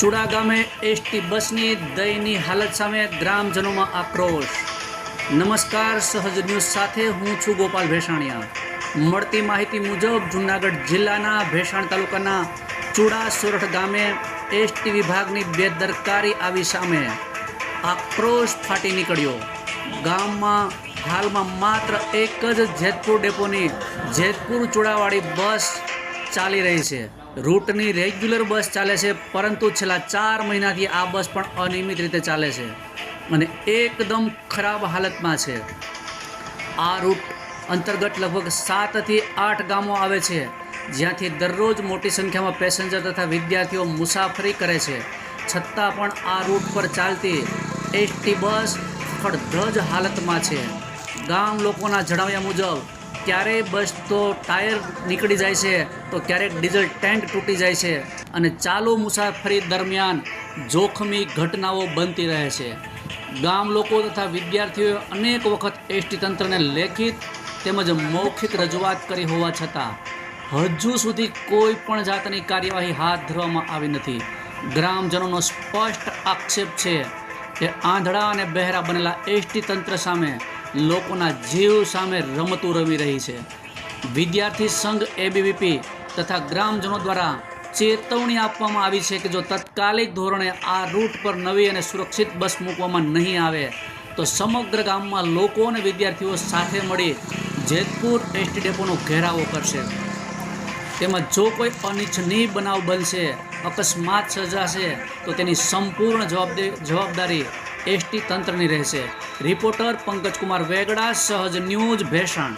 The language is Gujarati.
ચુડા ગામે એસટી બસની દયની હાલત સામે ગ્રામજનોમાં આક્રોશ. નમસ્કાર, સહજ ન્યૂઝ સાથે હું છું ગોપાલ ભેસાણિયા. મળતી માહિતી મુજબ જૂનાગઢ જિલ્લાના ભેસાણ તાલુકાના ચુડા સોરઠ ગામે એસટી વિભાગની બેદરકારી આવી સામે આક્રોશ ફાટી નીકળ્યો. ગામમાં હાલમાં માત્ર એક જ જેતપુર ડેપોની જેતપુર ચુડાવાળી બસ ચાલી રહી છે. રૂટની રેગ્યુલર બસ ચાલે છે, પરંતુ છેલ્લા ચાર મહિનાથી આ બસ પણ અનિયમિત રીતે ચાલે છે અને એકદમ ખરાબ હાલતમાં છે. આ રૂટ અંતર્ગત લગભગ સાતથી આઠ ગામો આવે છે, જ્યાંથી દરરોજ મોટી સંખ્યામાં પેસેન્જર તથા વિદ્યાર્થીઓ મુસાફરી કરે છે. છતાં પણ આ રૂટ પર ચાલતી એસટી બસ ખડધજ હાલતમાં છે. ગામ લોકોના જણાવ્યા મુજબ ક્યારેય બસ તો ટાયર નીકળી જાય છે, તો ક્યારેક ડીઝલ ટેન્ક તૂટી જાય છે અને ચાલુ મુસાફરી દરમિયાન જોખમી ઘટનાઓ બનતી રહે છે. ગામ લોકો તથા વિદ્યાર્થીઓએ અનેક વખત એસટી તંત્રને લેખિત તેમજ મૌખિક રજૂઆત કરી હોવા છતાં, હજુ સુધી કોઈ પણ જાતની કાર્યવાહી હાથ ધરવામાં આવી નથી. ગ્રામજનોનો સ્પષ્ટ આક્ષેપ છે કે આંધળા અને બહેરા બનેલા એસટી તંત્ર સામે લોકોના જીવ સામે રમતું રમી રહી છે. વિદ્યાર્થી સંઘ એબીવીપી તથા ગ્રામજનો દ્વારા ચેતવણી આપવામાં આવી છે કે જો તત્કાલિક ધોરણે આ રૂટ પર નવી અને સુરક્ષિત બસ મૂકવામાં નહીં આવે, તો સમગ્ર ગામમાં લોકો અને વિદ્યાર્થીઓ સાથે મળી જેતપુર એસટી ડેપોનો ઘેરાવો કરશે. તેમજ જો કોઈ અનિચ્છનીય બનાવ બનશે, અકસ્માત સર્જાશે, તો તેની સંપૂર્ણ જવાબદારી જવાબદારી એસટી તંત્રની રહેશે. રિપોર્ટર પંકજકુમાર વેગડા સહજ ન્યૂઝ ભેસાણ.